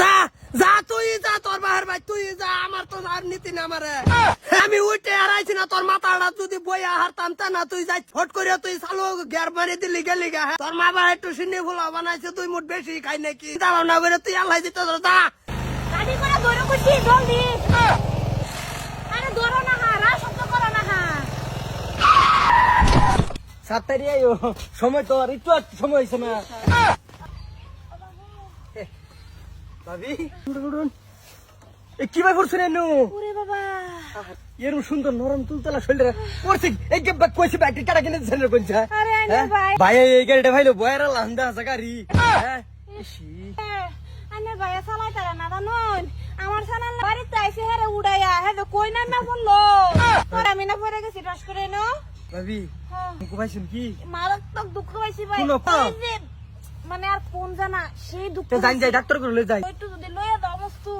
যা যা, তুই যা, তোর বাহার ভাই, তুই যা, আমার তো আর নীতি না আমি উঠে হারাইছি না, তোর মাথাটা যদি বই হারতাম, তা না, তুই যাই, ফট করে তুই চালু গের মারি দিলি, গেলি গা তোর মা বাবা একটু সিন্নি ফুলা বানাইছে তুই মুঠ বেশি খাই নাকি। দাঁড়াও না করে তুই আল্লাহ দিতে যা গাড়ি করে দৌড়ে করছি জলদি আরে দৌড়ো না হা রা শব্দ করো না হা সময় তো আর একটু সময় হয়েছে না। ভাবি। এ কি ভাই ওরে বাবা। সুন্দর নরম তুলতলা শরীরে করছি এই কে বা কইছি ব্যাটারি কাটা কিনে ছেলে কোনছা আরে আইনে ভাই। ভাই এই গাড়িটা বয়রা লান্দা আছে গাড়ি। হ্যাঁ? ইসি। আনে ভাইয়া চালাই তারা না জানুন? আমার সানাল বাড়িতে আইসে হেরে উড়াইয়া। হে তো কই নামে বলল? তোর আমি না পড়ে গেছি রস করে নো ভাবি দুঃখ মুকু ভাইছেন কি মারাত্মক দুঃখ পাইছি ভাই। মানে আর কোন জানা সেই দুঃখ জান যাই ডাক্তার করে লই যাই। একটু যদি লইয়া দাও মস্তু